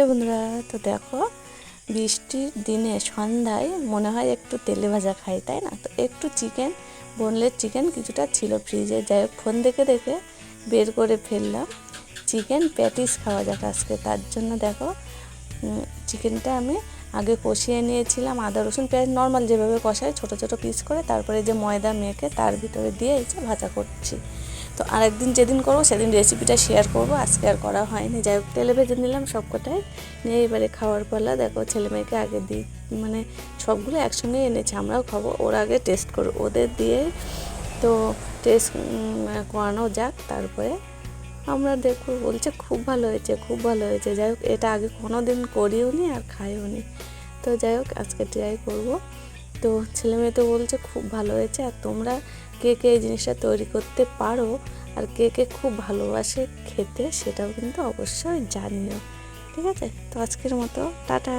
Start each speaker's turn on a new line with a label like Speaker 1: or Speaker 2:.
Speaker 1: Hello বন্ধুরা, তো দেখো, বৃষ্টির দিনে সন্ধ্যায় মনে হয় একটু তেলে ভাজা খাই, তাই না? তো একটু চিকেন বোনলেস চিকেন কিছুটা ছিল ফ্রিজে, যাই হোক, ফোন দেখে দেখে বের করে ফেললাম। চিকেন প্যাটিস খাওয়া যাক আজকে, তার জন্য দেখো চিকেনটা আমি আগে কষিয়ে নিয়েছিলাম, আদা, রসুন পেঁয়াজ নর্মাল যেভাবে কষাই, ছোট ছোট পিস করে, তারপরে যে ময়দা মেখে তার ভিতরে দিয়ে এই যে ভাজা করছি। তো আরেকদিন যেদিন করব সেদিন রেসিপিটা শেয়ার করব। আজকে আর করা হয়নি। যাই হোক, তেলে ভেজে নিলাম সব সবকটাই। নিয়ে এবারে খাওয়ার পালা। দেখো ছেলে মেয়েকে আগে দিই মানে সবগুলো একসঙ্গে এনেছে। আমরাও খাব। ওর আগে টেস্ট করব ওদের দিয়ে তো টেস্ট করানো যাক। তারপরে আমরা দেখব বলছে খুব ভালো হয়েছে, খুব ভালো হয়েছে। যাই হোক, এটা আগে কোনো দিন করিও নি আর খাইও নি। তো যাই হোক, আজকে ট্রাই করব। তো ছেলে মেয়ে তো বলছে খুব ভালো হয়েছে। আর তোমরা কে কে এই জিনিসটা তৈরি করতে পারো আর কে কে খুব ভালোবাসে খেতে, সেটাও কিন্তু অবশ্যই জানিও। ঠিক আছে? তো আজকের মতো, টাটা।